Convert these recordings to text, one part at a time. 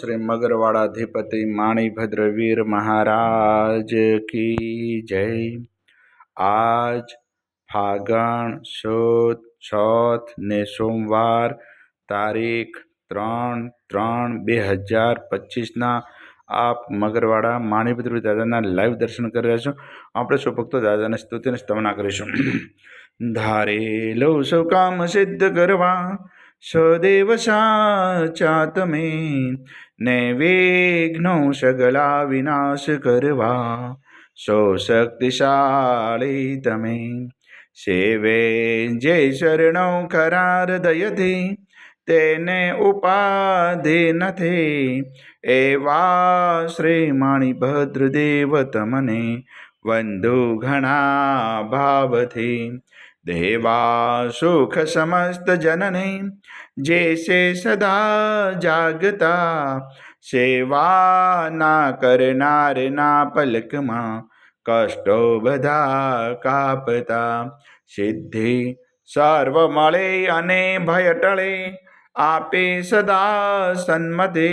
શ્રી મગરવાડાધિપતિ માણીભદ્રવીર મહારાજ કી જય. આજ ફાગણ સુદ ચોથ ને સોમવાર તારીખ ત્રણ ત્રણ બે હજાર પચીસના આપ મગરવાડા માણીભદ્ર દાદાના લાઈવ દર્શન કરી રહ્યા છો. આપણે સૌ ભક્તો દાદાને સ્તુતિને સ્તવના કરીશું. ધારેલો સૌ કામ સિદ્ધ કરવા સદેવ સાચા તમે ને વિઘ્નો સગલા વિનાશ કરવા સો શક્તિશાળી તમે સેવે જે શરણો ખરા હૃદયથી તેને ઉપાધિ નથી એવા શ્રી માણીભદ્ર દેવ તમને વંદુ ઘણા ભાવથી દેવા સુખ સમસ્ત જનની જે સે સદા જાગતા, સેવા ના કરનાર ના પલકમાં કષ્ટો બધા કાપતા, સિદ્ધિ સર્વ મળે અને ભય ટળે, આપે સદા સન્મતે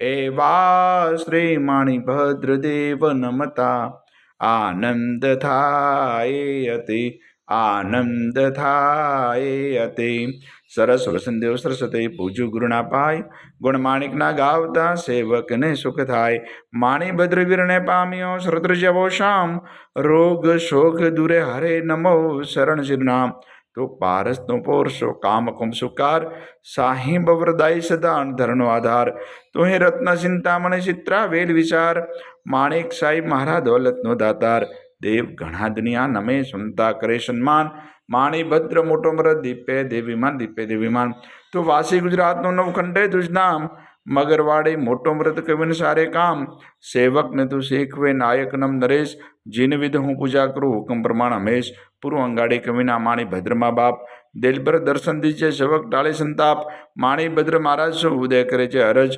એવા શ્રી મણિભદ્ર દેવ નમતા, આનંદ થાય અતિ આનંદ થાય અતિ. સરસ વસંતદેવ સરસ્વતી પૂજુ ગુરુના પાય. ગુણમાણિકના ગાવતા સેવકને સુખ થાય. માણી ભદ્રવીરને પામ્યો શ્રોતૃજવો શામ રોગ શોક દૂરે હરે નમો શરણ શિરનામ તો પારસનો પોરસો કામ કુમ સુકાર. સાહી બવરદાય સદા ધરનો આધાર. તો હે રત્ન ચિંતામણ ચિત્રા વેલ વિચાર. માણેક સાહેબ મહારા દોલતનો દાતાર. દેવ ઘણા દુનિયા નમે સુનતા કરે સન્માન. માણી ભદ્ર મોટો મરદ દીપે દેવીમાન દીપે દેવીમાન તો વાસી ગુજરાતનું નવખંડે નામ મગરવાડે મોટો મૃત કવિન સારે કામ. સેવકને તું શીખવે નાયક નમ નરેશ. જીન વિધ હું પૂજા કરું હુકમ પ્રમાણ હમેશ. પૂર્વ અંગાડી કવિના માણી ભદ્રમા બાપ. દિલભર દર્શન દીજે સેવક ટાળે સંતાપ. માણી ભદ્ર મહારાજ શું ઉદય કરે છે અરજ.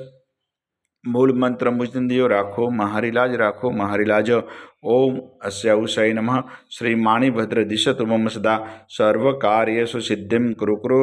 મૂળ મંત્ર મુજદિયો રાખો, મહારીલાજ રાખો, મહારીલાજ. ઓમ અસ્યાઉસાય નમઃ શ્રી માણીભદ્ર દિશતુ મમ સદા સર્વકાર્યસુ સિદ્ધિમ કૃ કૃ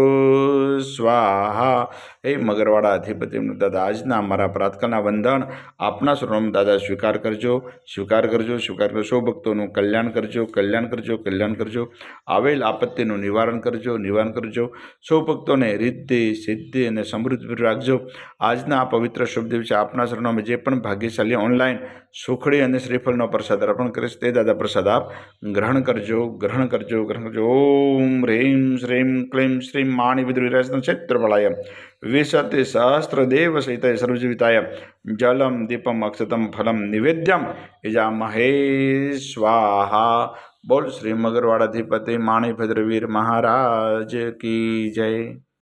સ્વાહા હે મગરવાડા અધિપતિ દાદા આજના અમારા પ્રાતકાલના વંદન આપના સ્વરૂપ દાદા સ્વીકાર કરજો સ્વીકાર કરજો સ્વીકાર કરજો સૌ ભક્તોનું કલ્યાણ કરજો કલ્યાણ કરજો કલ્યાણ કરજો આવેલ આપત્તિનું નિવારણ કરજો નિવારણ કરજો સૌ ભક્તોને રિદ્ધિ સિદ્ધિ અને સમૃદ્ધિ રાખજો આજના આ પવિત્ર શુભ દિવસે આપના શરણોમાં જે પણ ભાગ્યશાળી ઓનલાઈન સુખડી અને શ્રીફળનો પ્રસાદ અર્પણ કરીશ તે દાદા પ્રસાદ આપ ગ્રહણ કરજો ગ્રહણ કરજો ગ્રહણ કરજો ઓમ હ્રીમ શ્રીમ ક્લીમ શ્રીમ માણી વિદ્રુરાજન ક્ષેત્રફળાય વિશતિ સહસ્ત્ર દેવ સહિત સર્વજીવિતાય જલમ દીપમ અક્ષતમ ફલમ નિવેદ્યમ ઇજા મહે સ્વાહા બોલ શ્રી મગરવાડાધિપતિ માણીભદ્રવીર મહારાજ કી જય